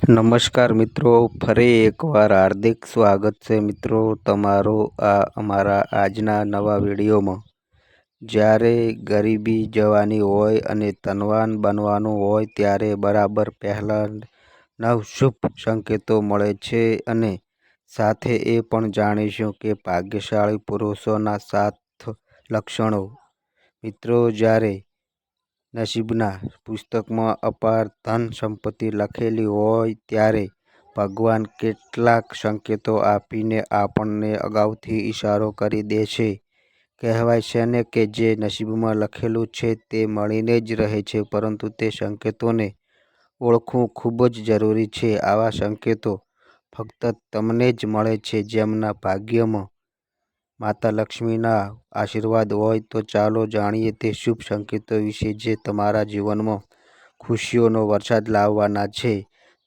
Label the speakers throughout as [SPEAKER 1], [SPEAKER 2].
[SPEAKER 1] નમસ્કાર મિત્રો, ફરી એકવાર હાર્દિક સ્વાગત છે મિત્રો તમારો આ અમારા આજના નવા વિડીયોમાં. જ્યારે ગરીબી જવાની હોય અને તનવાન બનવાનું હોય ત્યારે બરાબર પહેલાં નવ શુભ સંકેતો મળે છે અને સાથે એ પણ જાણીશું કે ભાગ્યશાળી પુરુષોના સાત લક્ષણો. મિત્રો, જ્યારે નસીબના પુસ્તકમાં અપાર ધન સંપત્તિ લખેલી હોય ત્યારે ભગવાન કેટલાક સંકેતો આપીને આપણને અગાઉથી ઈશારો કરી દે છે. કહેવાય છે ને કે જે નસીબમાં લખેલું છે તે મળીને જ રહે છે, પરંતુ તે સંકેતોને ઓળખવું ખૂબ જ જરૂરી છે. આવા સંકેતો ફક્ત તમને જ મળે છે, જેમના ભાગ્યમાં માતા લક્ષ્મીના આશીર્વાદ હોય તો ચાલો જાણીએ તે શુભ સંકેતો વિશે જે તમારા જીવનમાં ખુશીઓનો વરસાદ લાવવાના છે.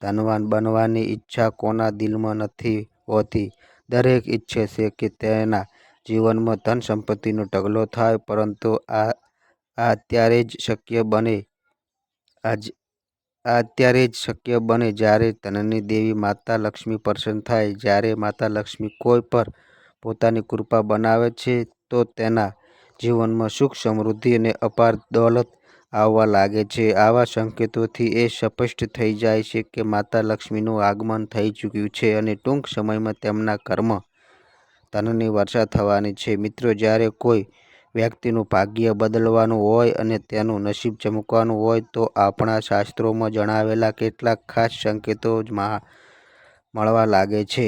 [SPEAKER 1] ધનવાન બનવાની ઈચ્છા કોના દિલમાં નથી હોતી? દરેક ઈચ્છે છે કે તેના જીવનમાં ધન સંપત્તિનો ઢગલો થાય, પરંતુ આ આ અત્યારે જ શક્ય બને, આજ, આ અત્યારે જ શક્ય બને જ્યારે ધનની દેવી માતા લક્ષ્મી પ્રસન્ન થાય, જ્યારે માતા લક્ષ્મી કોઈ પર પોતાની કૃપા બનાવે છે, તો તેના જીવનમાં સુખ, સમૃદ્ધિ અને અપાર દોલત આવવા લાગે છે. આવા સંકેતોથી એ સ્પષ્ટ થઈ જાય છે કે માતા લક્ષ્મીનું આગમન થઈ ચૂક્યું છે અને ટૂંક સમયમાં તેમના કર્મ ધનની વર્ષા થવાની છે. મિત્રો, જ્યારે કોઈ વ્યક્તિનું ભાગ્ય બદલવાનું હોય અને તેનું નસીબ ચમકવાનું હોય, તો આપણા શાસ્ત્રોમાં જણાવેલા કેટલાક ખાસ સંકેતો મળવા લાગે છે.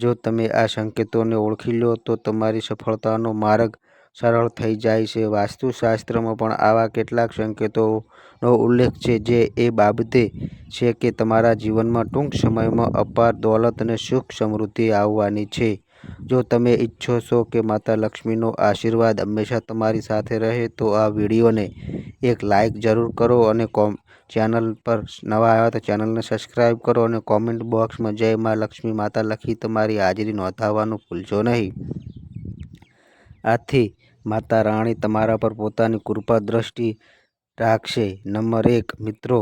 [SPEAKER 1] જો તમે આ સંકેતોને ઓળખી લો, તો તમારી સફળતાનો માર્ગ સરળ થઈ જાય છે. વાસ્તુશાસ્ત્રમાં પણ આવા કેટલાક સંકેતોનો ઉલ્લેખ છે જે એ બાબતે છે કે તમારા જીવનમાં ટૂંક સમયમાં અપાર દોલત અને સુખ સમૃદ્ધિ આવવાની છે. જો તમે ઈચ્છો છો કે માતા લક્ષ્મીનો આશીર્વાદ હંમેશા તમારી સાથે રહે, તો આ વિડીયોને એક લાઈક જરૂર કરો અને કોમ ચેનલ પર નવા આવ્યા તો ચેનલને સબસ્ક્રાઈબ કરો અને કોમેન્ટ બોક્સમાં જય મા લક્ષ્મી માતા લખી તમારી હાજરી નોંધાવવાનું ભૂલજો નહીં. આથી માતા રાણી તમારા પર પોતાની કૃપા દ્રષ્ટિ રાખશે. નંબર એક, મિત્રો,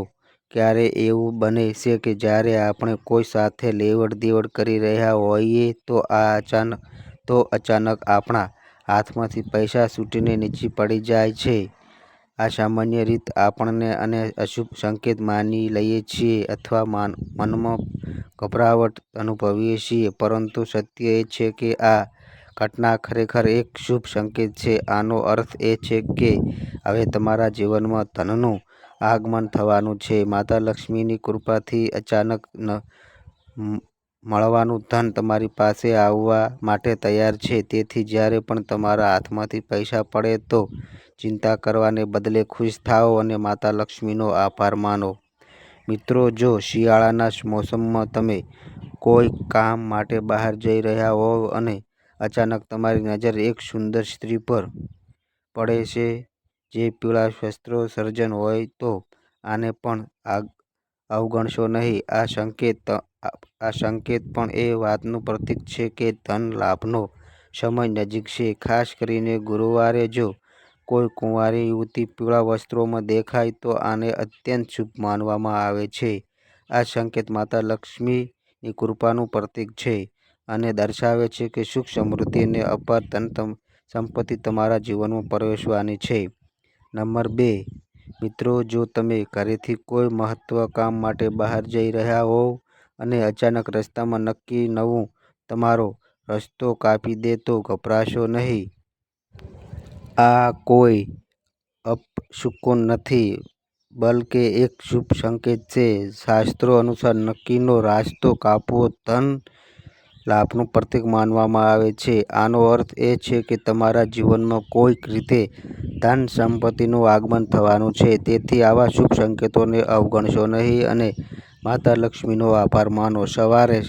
[SPEAKER 1] ક્યારે એવું બને છે કે જ્યારે આપણે કોઈ સાથે લેવડ દેવડ કરી રહ્યા હોઈએ તો આ અચાનક તો અચાનક આપણા હાથમાંથી પૈસા છૂટીને નીચે પડી જાય છે. આ સામાન્ય રીત આપણને અને અશુભ સંકેત માની લઈએ છીએ અથવા મનમાં ગભરાવટ અનુભવીએ છીએ. પરંતુ સત્ય એ છે કે આ ઘટના ખરેખર એક શુભ સંકેત છે. આનો અર્થ એ છે કે હવે તમારા જીવનમાં ધનનું આગમન થવાનું છે. માતા લક્ષ્મીની કૃપાથી અચાનક મળવાનું ધન તમારી પાસે આવવા માટે તૈયાર છે. તેથી જ્યારે પણ તમારા હાથમાંથી પૈસા પડે તો ચિંતા કરવાને બદલે ખુશ થાઓ અને માતા લક્ષ્મીનો આભાર માનો. મિત્રો, જો શિયાળાના મોસમમાં તમે કોઈ કામ માટે બહાર જઈ રહ્યા હોવ અને અચાનક તમારી નજર એક સુંદર સ્ત્રી પર પડે છે, જે પીળા શસ્ત્રો સર્જન હોય તો આને પણ અવગણશો નહીં. આ સંકેત આ સંકેત પણ એ વાતનું પ્રતીક છે કે ધન લાભનો સમય નજીક છે. ખાસ કરીને ગુરુવારે જો કોઈ કુંવારી યુવતી પીળા વસ્ત્રોમાં દેખાય તો આને અત્યંત શુભ માનવામાં આવે છે. આ સંકેત માતા લક્ષ્મીની કૃપાનું પ્રતીક છે અને દર્શાવે છે કે સુખ સમૃદ્ધિ અને અપાર ધન સંપત્તિ તમારા જીવનમાં પ્રવેશવાની છે. નંબર બે. મિત્રો, જો તમે ઘરેથી કોઈ મહત્વ કામ માટે બહાર જઈ રહ્યા હોવ અને અચાનક રસ્તામાં નક્કી નવું તમારો રસ્તો કાપી દે તો ગભરાશો નહીં. આ કોઈ અપશુકુન નથી, બલકે એક શુભ સંકેત છે. શાસ્ત્રો અનુસાર નક્કીનો રાસ્તો કાપવો ધન લાભનું પ્રતીક માનવામાં આવે છે. આનો અર્થ એ છે કે તમારા જીવનમાં કોઈક રીતે ધન સંપત્તિનું આગમન થવાનું છે. તેથી આવા શુભ સંકેતોને અવગણશો નહીં અને માતા લક્ષ્મીનો આભાર માનો. સવારે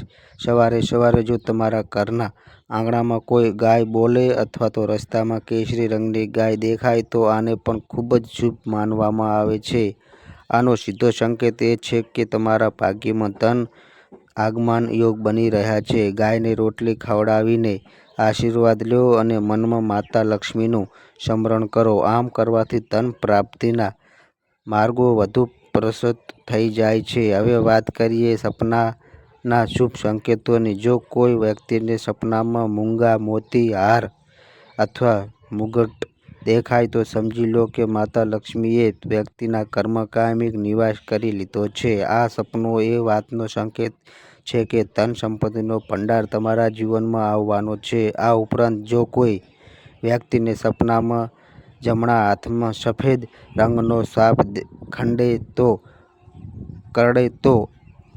[SPEAKER 1] સવારે સવારે જો તમારા ઘરના આંગણામાં કોઈ ગાય બોલે અથવા તો રસ્તામાં કેસરી રંગની ગાય દેખાય તો આને પણ ખૂબ જ શુભ માનવામાં આવે છે. આનો સીધો સંકેત એ છે કે તમારા ભાગ્યમાં ધન, આગમન યોગ બની રહ્યા છે. ગાયને રોટલી ખવડાવીને આશીર્વાદ લો અને મનમાં માતા લક્ષ્મીનું સ્મરણ કરો. આમ કરવાથી ધન પ્રાપ્તિના માર્ગો વધુ પ્રસત થઈ જાય છે. હવે વાત કરીએ સપનાના શુભ સંકેતોની જો કોઈ વ્યક્તિને સપનામાં મૂંગા મોતી હાર અથવા મુગટ દેખાય તો સમજી લો કે માતા લક્ષ્મીએ વ્યક્તિના ઘરમાં કાયમી નિવાસ કરી લીધો છે. આ સપનો એ વાતનો સંકેત છે કે ધન સંપત્તિનો ભંડાર તમારા જીવનમાં આવવાનો છે. આ ઉપરાંત જો કોઈ વ્યક્તિને સપનામાં જમણા હાથમાં સફેદ રંગનો સાપ કરડે તો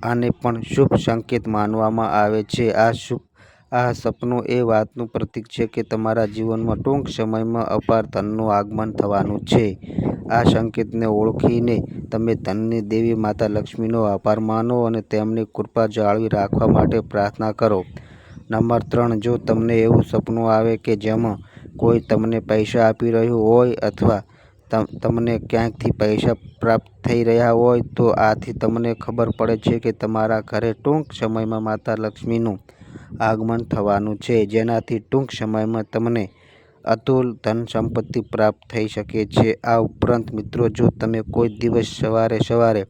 [SPEAKER 1] આને પણ શુભ સંકેત માનવામાં આવે છે. આ શુભ, આ સપનું એ વાતનું પ્રતીક છે કે તમારા જીવનમાં ટૂંક સમયમાં અપાર ધનનું આગમન થવાનું છે. આ સંકેતને ઓળખીને તમે ધનની દેવી માતા લક્ષ્મીનો આભાર માનો અને તેમની કૃપા જાળવી રાખવા માટે પ્રાર્થના કરો. નંબર ત્રણ, જો તમને એવું સપનું આવે કે જેમાં કોઈ તમને પૈસા આપી રહ્યું હોય અથવા તમને ક્યાંકથી પૈસા પ્રાપ્ત થઈ રહ્યા હોય તો આથી તમને ખબર પડે છે કે તમારા ઘરે ટૂંક સમયમાં માતા લક્ષ્મીનું આગમન થવાનું છે. જેનાથી ટૂંક સમયમાં તમને અતુલ ધન સંપત્તિ પ્રાપ્ત થઈ શકે છે. આ ઉપરાંત મિત્રો, જો તમે કોઈ દિવસ સવારે સવારે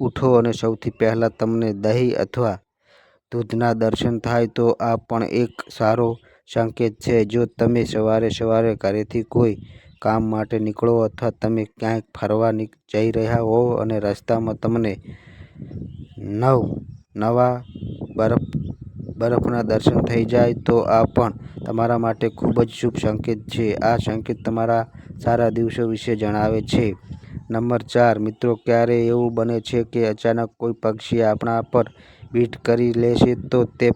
[SPEAKER 1] ઉઠો અને સૌથી પહેલાં તમને દહીં અથવા દૂધના દર્શન થાય, તો આ પણ એક સારો સંકેત છે. જો તમે સવારે સવારે ઘરેથી કોઈ કામ માટે નીકળો અથવા તમે ક્યાંક ફરવા જઈ રહ્યા હોવ અને રસ્તામાં તમને નવ, નવા બરફ, બરફના દર્શન થઈ જાય તો આ પણ તમારા માટે ખૂબ જ શુભ સંકેત છે. આ સંકેત તમારા સારા દિવસો વિશે જણાવે છે. નંબર ચાર, મિત્રો, ક્યારે એવું બને છે કે અચાનક કોઈ પક્ષી આપણા પર બીટ કરી લે છે તો તે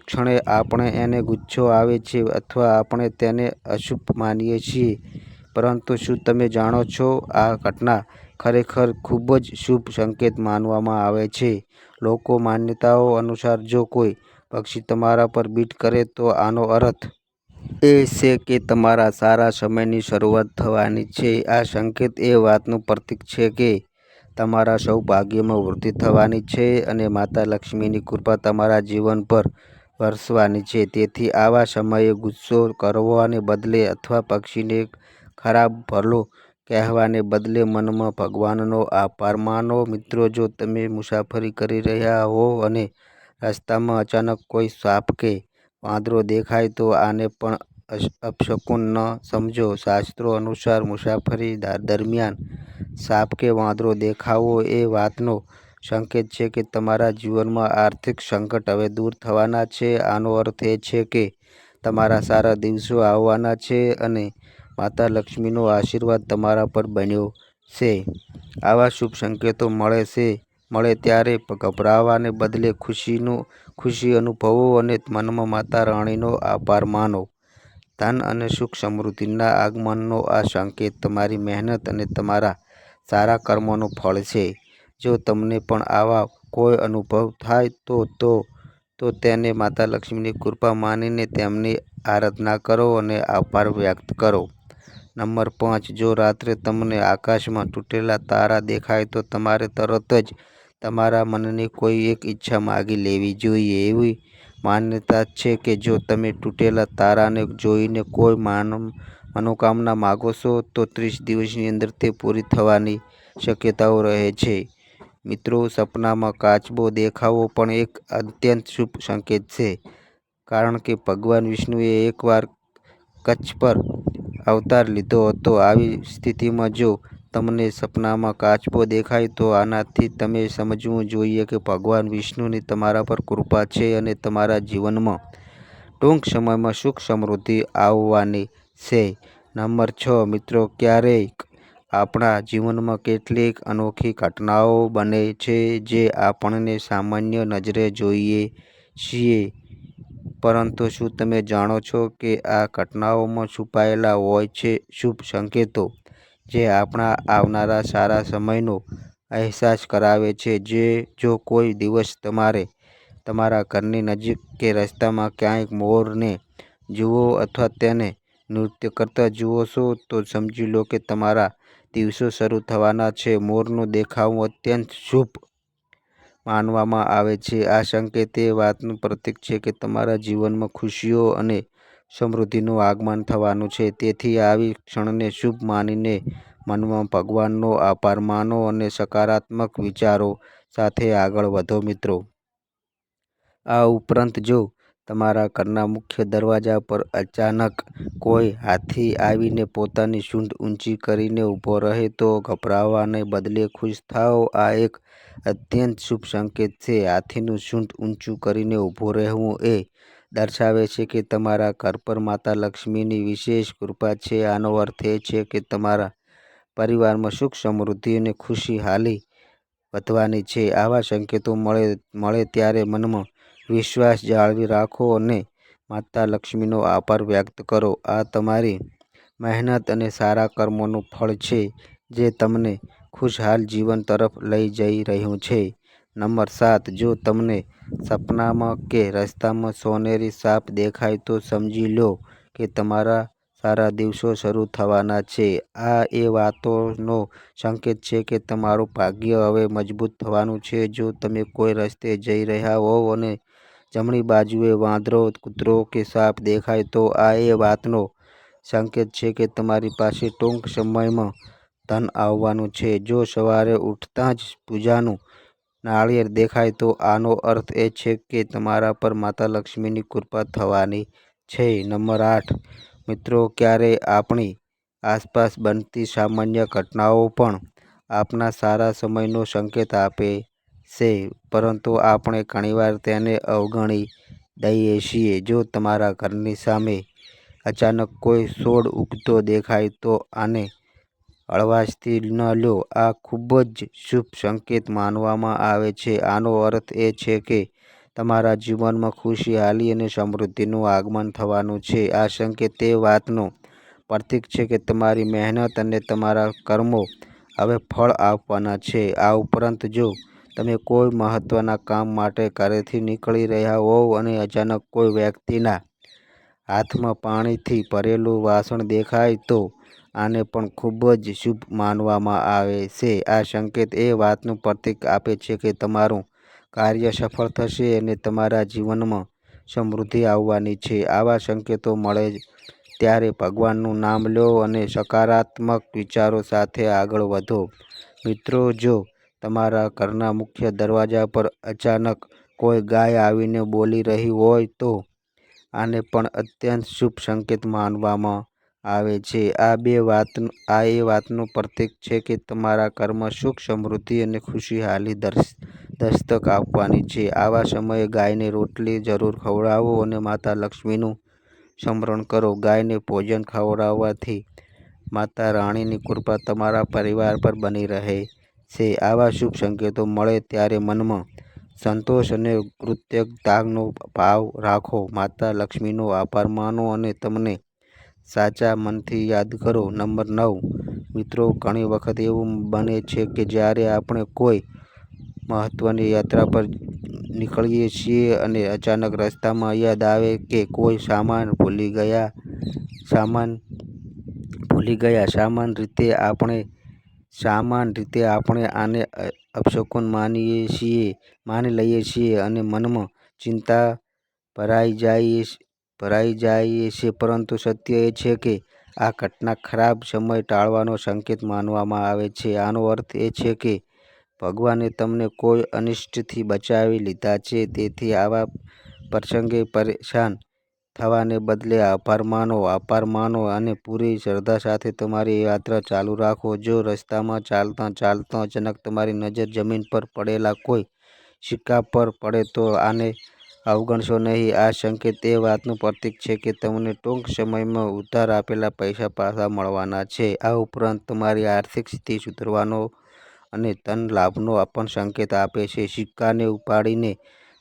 [SPEAKER 1] ક્ષણે આપણે એને ગુસ્સો આવે છે અથવા આપણે તેને અશુભ માનીએ છીએ. પરંતુ શું તમે જાણો છો આ ઘટના ખરેખર ખૂબ જ શુભ સંકેત માનવામાં આવે છે? લોકો માન્યતાઓ અનુસાર જો કોઈ પક્ષી તમારા પર બીટ કરે તો આનો અર્થ એ છે કે તમારા સારા સમયની શરૂઆત થવાની છે. આ સંકેત એ વાતનું પ્રતીક છે કે તમારા સૌભાગ્યમાં વૃદ્ધિ થવાની છે અને માતા લક્ષ્મીની કૃપા તમારા જીવન પર વરસવાની છે. તેથી આવા સમયે ગુસ્સો કરવાને બદલે અથવા પક્ષીને ખરાબ ભલો કહેવાને બદલે મનમાં ભગવાનનો આભાર માનો મિત્રો, જો તમે મુસાફરી કરી રહ્યા હો અને રસ્તામાં અચાનક કોઈ સાપ કે વાંદરો દેખાય તો આને પણ અપશુકન ન સમજો. શાસ્ત્રો અનુસાર મુસાફરી દરમિયાન સાપ કે વાંદરો દેખાવો એ વાતનો સંકેત છે કે તમારા જીવનમાં આર્થિક સંકટ હવે દૂર થવાના છે. આનો અર્થ એ છે કે તમારા સારા દિવસો આવવાના છે અને માતા લક્ષ્મીનો આશીર્વાદ તમારા પર બન્યો છે. આવા શુભ સંકેતો મળે છે. મળે ત્યારે ગભરાવાને બદલે ખુશી અનુભવો અને મનમાં માતા રાણીનો આભાર માનો. ધન અને સુખ સમૃદ્ધિના આગમનનો આ સંકેત તમારી મહેનત અને તમારા સારા કર્મોનું ફળ છે. જો તમને પણ આવા કોઈ અનુભવ થાય તો તો તો તેને માતા લક્ષ્મીની કૃપા માનીને તેમની આરાધના કરો અને આભાર વ્યક્ત કરો. નંબર પાંચ, જો રાત્રે તમને આકાશમાં તૂટેલા તારા દેખાય તો તમારે તરત જ તમારા મનની કોઈ એક ઈચ્છા માગી લેવી જોઈએ. એવી માન્યતા છે કે જો તમે તૂટેલા તારાને જોઈને કોઈ મનોકામના માગો છો, તો ત્રીસ દિવસની અંદર તે પૂરી થવાની શક્યતાઓ રહે છે. મિત્રો, સપનામાં કાચબો દેખાવો પણ એક અત્યંત શુભ સંકેત છે, કારણ કે ભગવાન વિષ્ણુએ એકવાર કચ્છ પર અવતાર લીધો હતો. આવી સ્થિતિમાં જો તમને સપનામાં કાચબો દેખાય તો આનાથી તમે સમજવું જોઈએ કે ભગવાન વિષ્ણુની તમારા પર કૃપા છે અને તમારા જીવનમાં ટૂંક સમયમાં સુખ સમૃદ્ધિ આવવાની છે. નંબર છ, મિત્રો, ક્યારેક આપણા જીવનમાં કેટલીક અનોખી ઘટનાઓ બને છે જે આપણને સામાન્ય નજરે જોઈએ છીએ. પરંતુ શું તમે જાણો છો કે આ ઘટનાઓમાં છુપાયેલા હોય છે શુભ સંકેતો? જે આપણા આવનારા સારા સમયનો અહેસાસ કરાવે છે, જે જો કોઈ દિવસ તમારે તમારા ઘરની નજીક કે રસ્તામાં ક્યાંય મોરને જુઓ અથવા તેને નૃત્ય કરતા જુઓ છો, તો સમજી લો કે તમારા દિવસો શરૂ થવાના છે. મોરનું દેખાવું અત્યંત શુભ માનવામાં આવે છે. આ સંકેત એ વાતનું પ્રતીક છે કે તમારા જીવનમાં ખુશીઓ અને સમૃદ્ધિનું આગમન થવાનું છે. તેથી આવી ક્ષણને શુભ માનીને મનમાં ભગવાનનો આભાર માનો અને સકારાત્મક વિચારો સાથે આગળ વધો મિત્રો. આ ઉપરાંત જો તમારા ઘરના મુખ્ય દરવાજા પર અચાનક કોઈ હાથી આવીને પોતાની સૂંઢ ઊંચી કરીને ઊભો રહે તો ગભરાવાને બદલે ખુશ થાઓ. આ એક અત્યંત શુભ સંકેત છે. હાથીનું સૂંઢ ઊંચું કરીને ઊભો રહેવું એ દર્શાવે છે કે તમારા ઘર પર માતા લક્ષ્મીની વિશેષ કૃપા છે. આનો અર્થ એ છે કે તમારા પરિવારમાં સુખ, સમૃદ્ધિ અને ખુશહાલી વધવાની છે. આવા સંકેતો મળે મળે ત્યારે મનમાં વિશ્વાસ જાળવી રાખો અને માતા લક્ષ્મીનો આભાર વ્યક્ત કરો. આ તમારી મહેનત અને સારા કર્મોનું ફળ છે જે તમને ખુશહાલ જીવન તરફ લઈ જઈ રહ્યું છે. નંબર સાત, જો તમને સપનામાં કે રસ્તામાં સોનેરી સાપ દેખાય તો સમજી લો કે તમારા સારા દિવસો શરૂ થવાના છે. આ એ વાતોનો સંકેત છે કે તમારું ભાગ્ય હવે મજબૂત થવાનું છે. જો તમે કોઈ રસ્તે જઈ રહ્યા હોવ અને જમણી બાજુએ વાંદરો, કૂતરો કે સાપ દેખાય તો આ એ વાતનો સંકેત છે કે તમારી પાસે ટૂંક સમયમાં ધન આવવાનું છે. જો સવારે ઉઠતાં જ પૂજાનું નાળિયેર દેખાય તો આનો અર્થ એ છે કે તમારા પર માતા લક્ષ્મીની કૃપા થવાની છે. નંબર આઠ. મિત્રો ક્યારેય આપણી આસપાસ બનતી સામાન્ય ઘટનાઓ પણ આપના સારા સમયનો સંકેત આપે છે, પરંતુ આપણે ઘણીવાર તેને અવગણી દઈએ છીએ. જો તમારા ઘરની સામે અચાનક કોઈ છોડ ઉગતો દેખાય તો આને હળવાશથી ન લો. આ ખૂબ જ શુભ સંકેત માનવામાં આવે છે. આનો અર્થ એ છે કે તમારા જીવનમાં ખુશહાલી અને સમૃદ્ધિનું આગમન થવાનું છે. આ સંકેત તે વાતનો પ્રતીક છે કે તમારી મહેનત અને તમારા કર્મો હવે ફળ આપવાના છે. આ ઉપરાંત જો તમે કોઈ મહત્ત્વના કામ માટે ઘરેથી નીકળી રહ્યા હોવ અને અચાનક કોઈ વ્યક્તિના હાથમાં પાણીથી ભરેલું વાસણ દેખાય તો આને પણ ખૂબ જ શુભ માનવામાં આવે છે. આ સંકેત એ વાતનું પ્રતીક આપે છે કે તમારું કાર્ય સફળ થશે અને તમારા જીવનમાં સમૃદ્ધિ આવવાની છે. આવા સંકેતો મળે ત્યારે ભગવાનનું નામ લો અને સકારાત્મક વિચારો સાથે આગળ વધો. મિત્રો, જો તમારા ઘરના મુખ્ય દરવાજા પર અચાનક કોઈ ગાય આવીને બોલી રહી હોય તો આને પણ અત્યંત શુભ સંકેત માનવામાં આવે છે. આ બે વાત આ એ વાતનું પ્રતીક છે કે તમારા કર્મ સુખ, સમૃદ્ધિ અને ખુશહાલી દસ્તક આપવાની છે. આવા સમયે ગાયને રોટલી જરૂર ખવડાવો અને માતા લક્ષ્મીનું સ્મરણ કરો. ગાયને ભોજન ખવડાવવાથી માતા રાણીની કૃપા તમારા પરિવાર પર બની રહે છે. આવા શુભ સંકેતો મળે ત્યારે મનમાં સંતોષ અને કૃતજ્ઞતાનો ભાવ રાખો. માતા લક્ષ્મીનો આભાર માનો અને તમને સાચા મનથી યાદ કરો. નંબર નવ. મિત્રો, ઘણી વખત એવું બને છે કે જ્યારે આપણે કોઈ મહત્ત્વની યાત્રા પર નીકળીએ છીએ અને અચાનક રસ્તામાં યાદ આવે કે કોઈ સામાન ભૂલી ગયા, સામાન ભૂલી ગયા, સામાન રીતે આપણે, સામાન રીતે આપણે આને અપશકુન માનીએ છીએ, માની લઈએ છીએ અને મનમાં ચિંતા ભરાઈ જાય ભરાઈ જાય છે, પરંતુ સત્ય એ છે કે આ ઘટના ખરાબ સમય ટાળવાનો સંકેત માનવામાં આવે છે. આનો અર્થ એ છે કે ભગવાને તમને કોઈ અનિષ્ટથી બચાવી લીધા છે, તેથી આવા પ્રસંગે પરેશાન થવાને બદલે આભાર માનો આભાર માનો અને પૂરી શ્રદ્ધા સાથે તમારી યાત્રા ચાલુ રાખો. જો રસ્તામાં ચાલતા ચાલતા અચાનક તમારી નજર જમીન પર પડેલા કોઈ સિક્કા પર પડે તો આને અવગણશો નહીં. આ સંકેત એ વાતનું પ્રતીક છે કે તમને ટૂંક સમયમાં ઉધાર આપેલા પૈસા પાછા મળવાના છે. આ ઉપરાંત તમારી આર્થિક સ્થિતિ સુધરવાનો અને ધન લાભનો પણ સંકેત આપે છે. સિક્કાને ઉપાડીને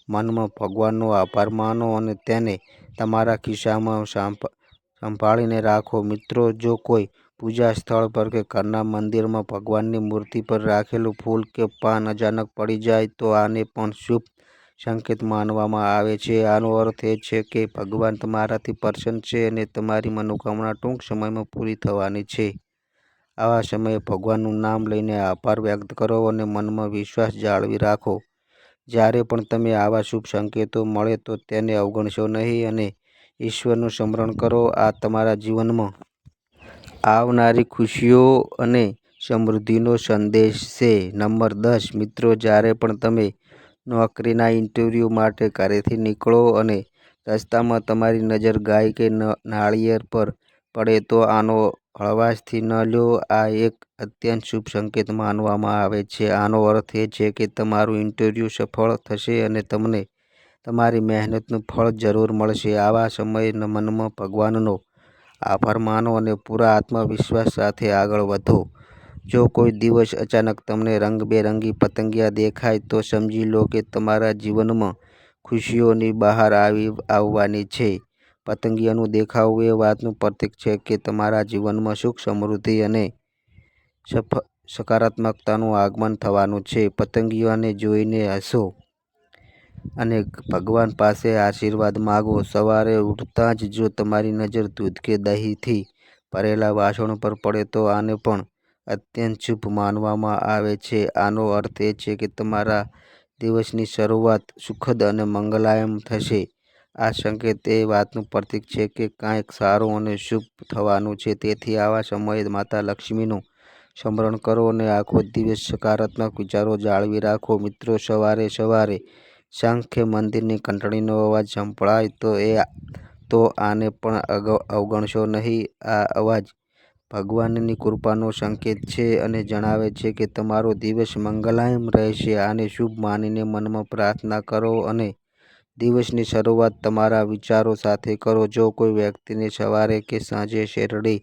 [SPEAKER 1] મનમાં ભગવાનનો આભાર માનો અને તેને તમારા ખિસ્સામાં સંભાળીને રાખો. મિત્રો, જો કોઈ પૂજા સ્થળ પર કે ઘરના મંદિરમાં ભગવાનની મૂર્તિ પર રાખેલું ફૂલ કે પાન અચાનક પડી જાય તો આને પણ શુભ સંકેત માનવામાં આવે છે. આનો અર્થ એ છે કે ભગવાન તમારાથી પ્રસન્ન છે અને તમારી મનોકામના ટૂંક સમયમાં પૂરી થવાની છે. આવા સમયે ભગવાનનું નામ લઈને આભાર વ્યક્ત કરો અને મનમાં વિશ્વાસ જાળવી રાખો. જ્યારે પણ તમે આવા શુભ સંકેતો મળે તો તેને અવગણશો નહીં અને ઈશ્વરનું સ્મરણ કરો આ તમારા જીવનમાં. આવનારી ખુશીઓ અને સમૃદ્ધિનો સંદેશ છે. નંબર દસ, મિત્રો, જ્યારે પણ તમે નોકરીના ઇન્ટરવ્યૂ માટે ઘરેથી નીકળો અને રસ્તામાં તમારી નજર ગાય કે નાળિયેર પર પડે તો આનો હળવાશથી ન લો. આ એક અત્યંત શુભ સંકેત માનવામાં આવે છે. આનો અર્થ એ છે કે તમારું ઇન્ટરવ્યૂ સફળ થશે અને તમને તમારી મહેનતનું ફળ જરૂર મળશે. આવા સમયે મનમાં ભગવાનનો આભાર માનો અને પૂરા આત્મવિશ્વાસ સાથે આગળ વધો. જો કોઈ દિવસ અચાનક તમને રંગબેરંગી પતંગિયા દેખાય તો સમજી લો કે તમારા જીવનમાં ખુશીઓની બહાર આવી આવવાની છે. પતંગિયાનું દેખાવું એ વાતનું પ્રતીક છે કે તમારા જીવનમાં સુખ, સમૃદ્ધિ અને સફ સકારાત્મકતાનું આગમન થવાનું છે. પતંગિયાને જોઈને હસો અને ભગવાન પાસે આશીર્વાદ માગો સવારે ઉઠતાં જ જો તમારી નજર દૂધ કે દહીંથી ભરેલા વાસણો પર પડે તો આને પણ અત્યંત શુભ માનવામાં આવે છે. આનો અર્થ એ છે કે તમારા દિવસની શરૂઆત સુખદ અને મંગલાયમ થશે. આ સંકેત એ વાતનું પ્રતીક છે કે કાંઈક સારું અને શુભ થવાનું છે. તેથી આવા સમયે માતા લક્ષ્મીનું સ્મરણ કરો અને આખો દિવસ સકારાત્મક વિચારો જાળવી રાખો. મિત્રો, સવારે સવારે શંખે મંદિરની ઘંટડીનો અવાજ સંભળાય તો આને પણ અવગણશો નહીં. આ અવાજ ભગવાનની કૃપાનો સંકેત છે અને જણાવે છે કે તમારો દિવસ મંગલમય રહેશે. આને શુભ માનીને મનમાં પ્રાર્થના કરો અને દિવસની શરૂઆત તમારા વિચારો સાથે કરો. જો કોઈ વ્યક્તિને સવારે કે સાંજે શેરડી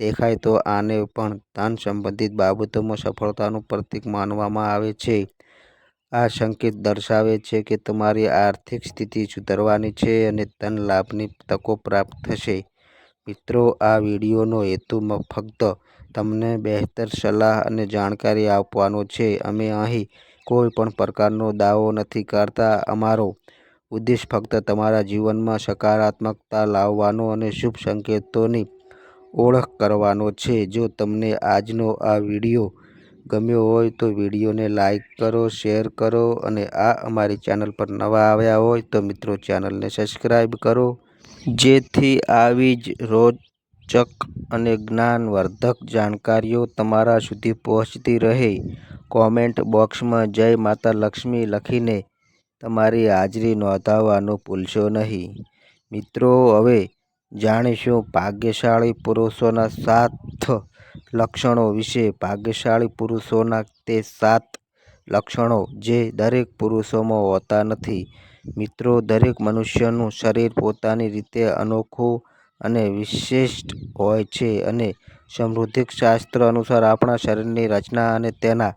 [SPEAKER 1] દેખાય તો આને પણ ધન સંબંધિત બાબતોમાં સફળતાનું પ્રતીક માનવામાં આવે છે. આ સંકેત દર્શાવે છે કે તમારી આર્થિક સ્થિતિ સુધરવાની છે અને ધન લાભની તકો પ્રાપ્ત થશે. મિત્રો આ વિડીયોનો હેતુ ફક્ત તમને બહેતર સલાહ અને જાણકારી આપવાનો છે. અમે અહીં કોઈ પણ પ્રકારનો દાવો નથી કરતા. અમારો ઉદ્દેશ ફક્ત તમારા જીવનમાં સકારાત્મકતા લાવવાનો અને શુભ સંકેતોની ઓળખ કરવાનો છે. જો તમને આજનો આ વીડિયો ગમ્યો હોય તો વિડીયોને લાઈક કરો, શેર કરો અને આ અમારી ચેનલ પર નવા આવ્યા હોય તો મિત્રો ચેનલને સબસ્ક્રાઈબ કરો. જેથી આવી જ રોચક અને જ્ઞાનવર્ધક જાણકારીઓ તમારા સુધી પહોંચતી રહે. કોમેન્ટ બોક્સમાં જય માતા લક્ષ્મી લખીને તમારી હાજરી નોંધાવવાનું ભૂલશો નહીં. મિત્રો, હવે જાણીશું ભાગ્યશાળી પુરુષોના સાત લક્ષણો વિશે. ભાગ્યશાળી પુરુષોના તે સાત લક્ષણો જે દરેક પુરુષોમાં હોતા નથી. મિત્રો, દરેક મનુષ્યનું શરીર પોતાની રીતે અનોખું અને વિશિષ્ટ હોય છે અને સમૃદ્ધિક શાસ્ત્ર અનુસાર આપણા શરીરની રચના અને તેના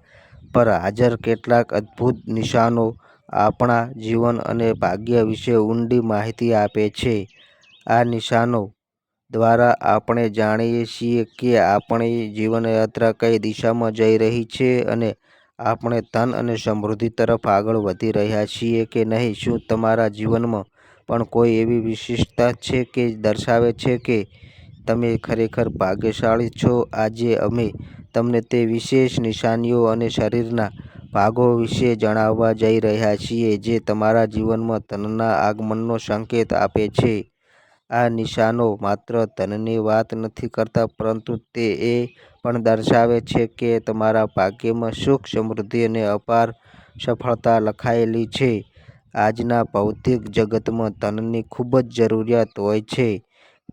[SPEAKER 1] પર હાજર કેટલાક અદ્ભુત નિશાનો આપણા જીવન અને ભાગ્ય વિશે ઊંડી માહિતી આપે છે. આ નિશાનો દ્વારા આપણે જાણીએ છીએ કે આપણી જીવનયાત્રા કઈ દિશામાં જઈ રહી છે અને આપણે ધન અને સમૃદ્ધિ તરફ આગળ વધી રહ્યા છીએ કે નહીં. શું તમારા જીવનમાં પણ કોઈ એવી વિશિષ્ટતા છે કે દર્શાવે છે કે તમે ખરેખર ભાગ્યશાળી છો? આજે અમે તમને તે વિશેષ નિશાનીઓ અને શરીરના ભાગો વિશે જણાવવા જઈ રહ્યા છીએ જે તમારા જીવનમાં ધનના આગમનનો સંકેત આપે છે. આ નિશાનો માત્ર ધનની વાત નથી કરતા, પરંતુ તે એ પણ દર્શાવે છે કે તમારા ભાગ્યમાં સુખ, સમૃદ્ધિ અને અપાર સફળતા લખાયેલી છે. આજના ભૌતિક જગતમાં ધનની ખૂબ જ જરૂરિયાત હોય છે.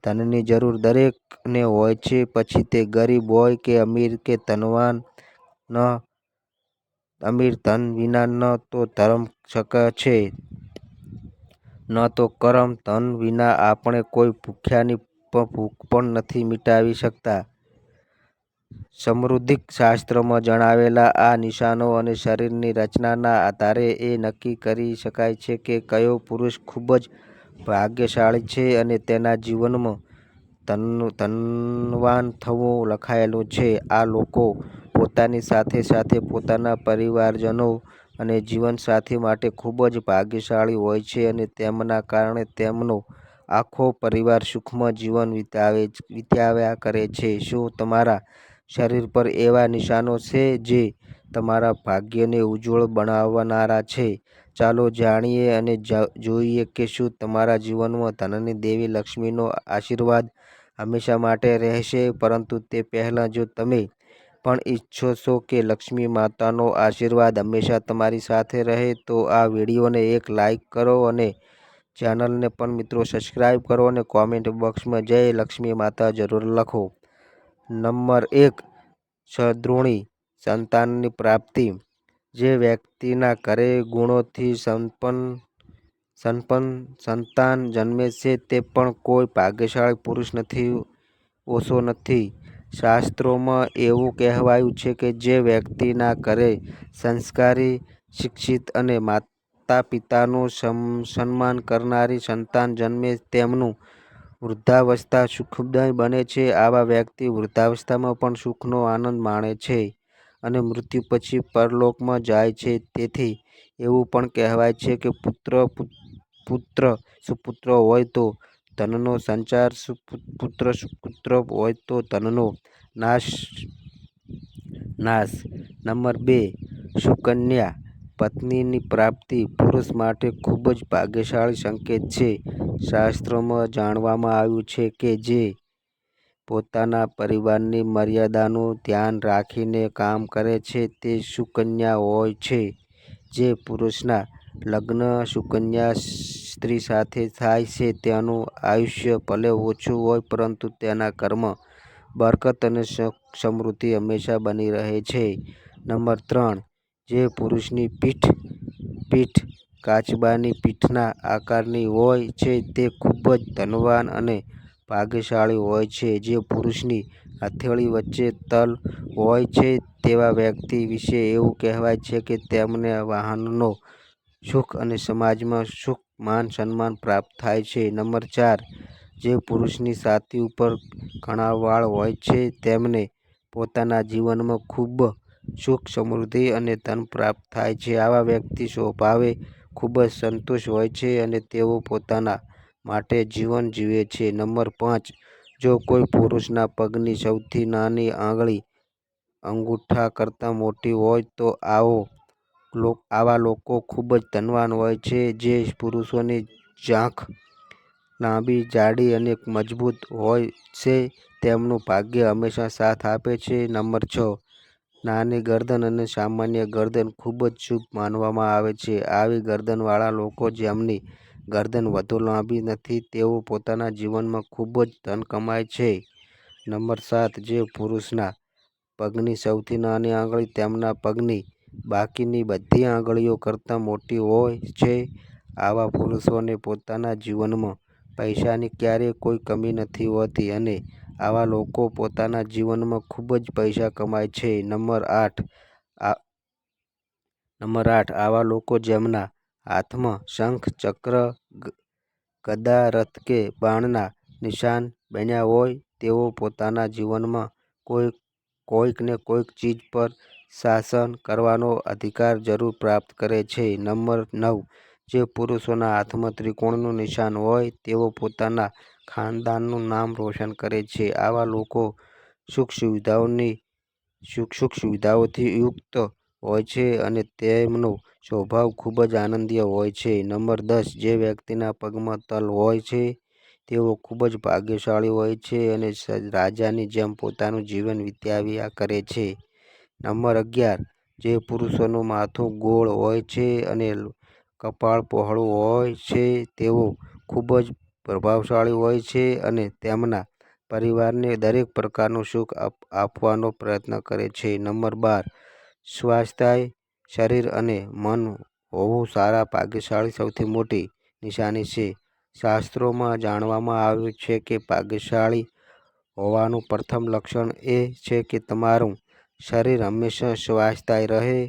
[SPEAKER 1] ધનની જરૂર દરેકને હોય છે પછી તે ગરીબ હોય કે અમીર કે ધનવાન. અમીર ધન વિના ન તો ધર્મ શકે છે ન તો કર્મ. ધન વિના આપણે કોઈ ભૂખ્યાની ભૂખ પણ નથી મિટાવી શકતા. સમૃદ્ધિ શાસ્ત્રમાં જણાવેલા આ નિશાનો અને શરીરની રચનાના આધારે એ નક્કી કરી શકાય છે કે કયો પુરુષ ખૂબ જ ભાગ્યશાળી છે અને તેના જીવનમાં ધનવાન થવું લખાયેલું છે. આ લોકો પોતાની સાથે સાથે પોતાના પરિવારજનો અને જીવનસાથી માટે ખૂબ જ ભાગ્યશાળી હોય છે અને તેમના કારણે તેમનો આખો પરિવાર સુખમય જીવન વિતાવે, વિતાવ્યા કરે છે. શું તમારા શરીર પર એવા નિશાનો છે જે તમારા ભાગ્યને ઉજ્જવળ બનાવનારા છે? ચાલો જાણીએ અને જોઈએ કે શું તમારા જીવનમાં ધનની દેવી લક્ષ્મીનો આશીર્વાદ હંમેશા માટે રહેશે, પરંતુ તે પહેલાં જો તમે પણ ઈચ્છો છો કે લક્ષ્મી માતાનો આશીર્વાદ હંમેશા તમારી સાથે રહે, તો આ વિડીયોને એક લાઈક કરો અને ચેનલને પણ મિત્રો સબસ્ક્રાઈબ કરો અને કોમેન્ટ બોક્સમાં જય લક્ષ્મી માતા જરૂર લખો નંબર એક સદૃઢી સંતાનની પ્રાપ્તિ. જે વ્યક્તિના ઘરે ગુણોથી સંપન્ન સંપન્ન સંતાન જન્મે છે, તે પણ કોઈ ભાગ્યશાળી પુરુષ નથી, ઓછો નથી. શાસ્ત્રોમાં એવું કહેવાયું છે કે જે વ્યક્તિના ઘરે સંસ્કારી, શિક્ષિત અને માતા પિતાનું સન્માન કરનારી સંતાન જન્મે, તેમનું વૃદ્ધાવસ્થા સુખદાય બને છે. આવા વ્યક્તિ વૃદ્ધાવસ્થામાં પણ સુખનો આનંદ માણે છે અને મૃત્યુ પછી પરલોકમાં જાય છે. તેથી એવું પણ કહેવાય છે કે પુત્ર પુત્ર સુપુત્ર હોય તો ધનનો સંચાર પુત્ર સુપુત્ર હોય તો ધનનો નાશ નાશ. નંબર બે, સુકન્યા. પત્નીની પ્રાપ્તિ પુરુષ માટે ખૂબ જ ભાગ્યશાળી સંકેત છે. શાસ્ત્રોમાં જાણવામાં આવ્યું છે કે જે પોતાના પરિવારની મર્યાદાનું ધ્યાન રાખીને કામ કરે છે તે સુકન્યા હોય છે, જે પુરુષના લગ્ન સુકન્યા સ્ત્રી સાથે થાય છે તેનું આયુષ્ય ભલે ઓછું હોય પરંતુ તેના કર્મ, બરકત અને સમૃદ્ધિ હંમેશા બની રહે છે. નંબર ત્રણ જે પુરુષની પીઠ પીઠ કાચબાની પીઠના આકારની હોય છે તે ખૂબ જ ધનવાન અને ભાગ્યશાળી હોય છે. જે પુરુષની હથેળી વચ્ચે તલ હોય છે તેવા વ્યક્તિ વિશે એવું કહેવાય છે કે તેમને વાહનનો સુખ અને સમાજમાં સુખ, માન, સન્માન પ્રાપ્ત થાય છે. નંબર ચાર, જે પુરુષની છાતી ઉપર ઘણા વાળ હોય છે તેમને પોતાના જીવનમાં ખૂબ સુખ, સમૃદ્ધિ અને ધન પ્રાપ્ત થાય છે. આવા વ્યક્તિ સ્વભાવે ખૂબ જ સંતુષ્ટ હોય છે અને તેઓ પોતાના માટે જીવન જીવે છે. નંબર પાંચ, જો કોઈ પુરુષના પગની સૌથી નાની આંગળી અંગૂઠા કરતાં મોટી હોય તો આવો આવા લોકો ખૂબ જ ધનવાન હોય છે જે પુરુષોની ઝાંખ લાંબી, જાડી અને મજબૂત હોય છે. તેમનું ભાગ્ય હંમેશા સાથ આપે છે. નંબર છ નાની ગરદન અને સામાન્ય ગરદન ખૂબ જ શુભ માનવામાં આવે છે. આવી ગરદનવાળા લોકો જેમની ગરદન વધુ લાંબી નથી, તેઓ પોતાના જીવનમાં ખૂબ જ ધન કમાય છે. નંબર સાત, જે પુરુષના પગની સૌથી નાની આંગળી તેમના પગની બાકીની બધી આંગળીઓ કરતાં મોટી હોય છે, આવા પુરુષોને પોતાના જીવનમાં પૈસાની ક્યારેય કોઈ કમી નથી હોતી અને આવા લોકો પોતાના જીવનમાં ખૂબ જ પૈસા કમાય છે. નંબર આઠ નંબર આઠ, આવા લોકો જેમના હાથમાં શંખ, ચક્ર ગદા રથ કે બાણના નિશાન બન્યા હોય, તેઓ પોતાના જીવનમાં કોઈ કોઈક ને કોઈક ચીજ પર શાસન કરવાનો અધિકાર જરૂર પ્રાપ્ત કરે છે. નંબર નવ, જે પુરુષોના હાથમાં ત્રિકોણનું નિશાન હોય, તેઓ પોતાના ખાનદાનનું નામ રોશન કરે છે. આવા લોકો સુખ સુવિધાઓની, સુખ સુખ સુવિધાઓથી યુક્ત હોય છે અને તેમનો સ્વભાવ ખૂબ જ આનંદીય હોય છે. નંબર દસ, જે વ્યક્તિના પગમાં તલ હોય છે, તેઓ ખૂબ જ ભાગ્યશાળી હોય છે અને રાજાની જેમ પોતાનું જીવન વિતાવ્યા કરે છે. નંબર અગિયાર, જે પુરુષોનું માથું ગોળ હોય છે અને કપાળ પહોળું હોય છે, તેઓ ખૂબ જ પ્રભાવશાળી હોય છે અને તેમના પરિવારને દરેક પ્રકારનું સુખ આપવાનો પ્રયત્ન કરે છે. નંબર બાર, સ્વાસ્થ્ય, શરીર અને મન હોવું સારા ભાગ્યશાળી સૌથી મોટી નિશાની છે. શાસ્ત્રોમાં જાણવામાં આવ્યું છે કે ભાગ્યશાળી હોવાનું પ્રથમ લક્ષણ એ છે કે તમારું શરીર હંમેશા સ્વાસ્થ્ય રહે.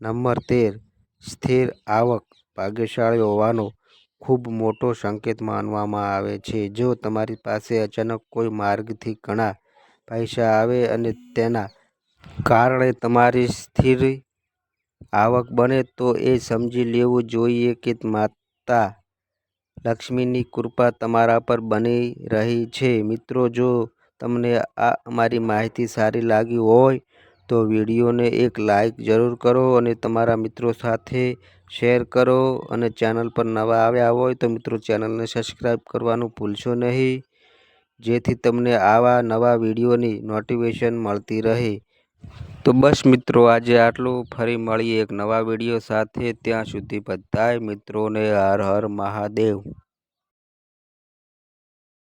[SPEAKER 1] નંબર તેર, સ્થિર આવક ભાગ્યશાળી હોવાનો ખૂબ મોટો સંકેત માનવામાં આવે છે. જો તમારી પાસે અચાનક કોઈ માર્ગથી ઘણા પૈસા આવે અને તેના કારણે તમારી સ્થિર આવક બને, તો એ સમજી લેવું જોઈએ કે માતા લક્ષ્મીની કૃપા તમારા પર બની રહી છે. મિત્રો, જો તમને આ અમારી માહિતી સારી લાગી હોય, તો વિડીયોને એક લાઈક જરૂર કરો અને તમારા મિત્રો સાથે શેર કરો અને ચેનલ પર નવા આવ્યા હોય તો મિત્રો ચેનલને સબસ્ક્રાઈબ કરવાનું ભૂલશો નહીં. જેથી તમને આવા નવા વિડીયોની નોટિફિકેશન મળતી રહે. તો બસ મિત્રો આજે આટલું. ફરી મળીએ એક નવા વીડિયો સાથે. ત્યાં સુધી બધાય મિત્રોને હર હર મહાદેવ.